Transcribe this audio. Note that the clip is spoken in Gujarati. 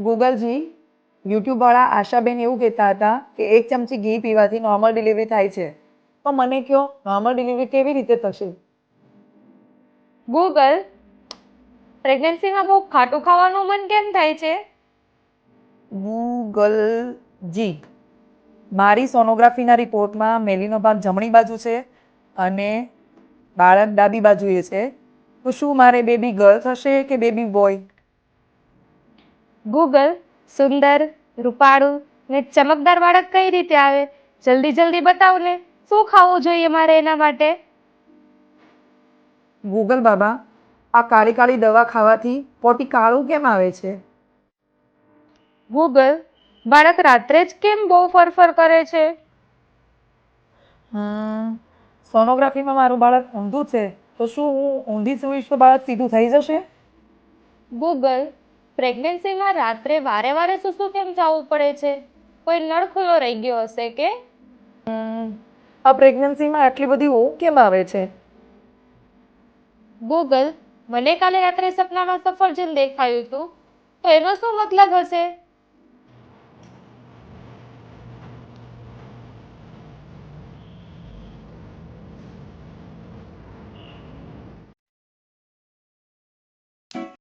ગૂગલજી યુટ્યુબવાળા આશાબેન એવું કહેતા હતા કે એક ચમચી ઘી પીવાથી નોર્મલ ડિલિવરી થાય છે. તો મને કહો નોર્મલ ડિલિવરી કેવી રીતે થશે? ગૂગલ પ્રેગ્નન્સીમાં બહુ ખાટું ખાવાનું મન કેમ થાય છે? ગૂગલજી મારી સોનોગ્રાફીના રિપોર્ટમાં મેલીનો ભાગ જમણી બાજુ છે અને બાળક ડાબી બાજુએ છે. તો શું મારે બેબી ગર્લ થશે કે બેબી બોય ગૂગલ સુંદર રૂપાળું ને ચમકદાર બાળક કઈ રીતે આવે? જલ્દી જલ્દી બતાવો ને શું ખાવું જોઈએ મારે એના માટે? ગૂગલ બાબા આ કાળી કાળી દવા ખાવાથી પોટી કાળું કેમ આવે છે? ગૂગલ બાળક રાત્રે જ કેમ બહુ ફરફર કરે છે? હમ, સોનોગ્રાફીમાં મારું બાળક ઊંધું છે. તો શું હું ઊંધી સુઈશ તો બાળક સીધું થઈ જશે? ગૂગલ પ્રેગ્નન્સીમાં રાત્રે વારે વારે સૂસું કેમ જવું પડે છે? કોઈ નળ ખુલ્લો રહી ગયો હશે કે? આ પ્રેગ્નન્સીમાં આટલી બધી ઊંઘ કેમ આવે છે? ગૂગલ મને કાલે રાત્રે સપનામાં સફરજન દેખાયું હતું. તો એનો શું મતલબ હશે?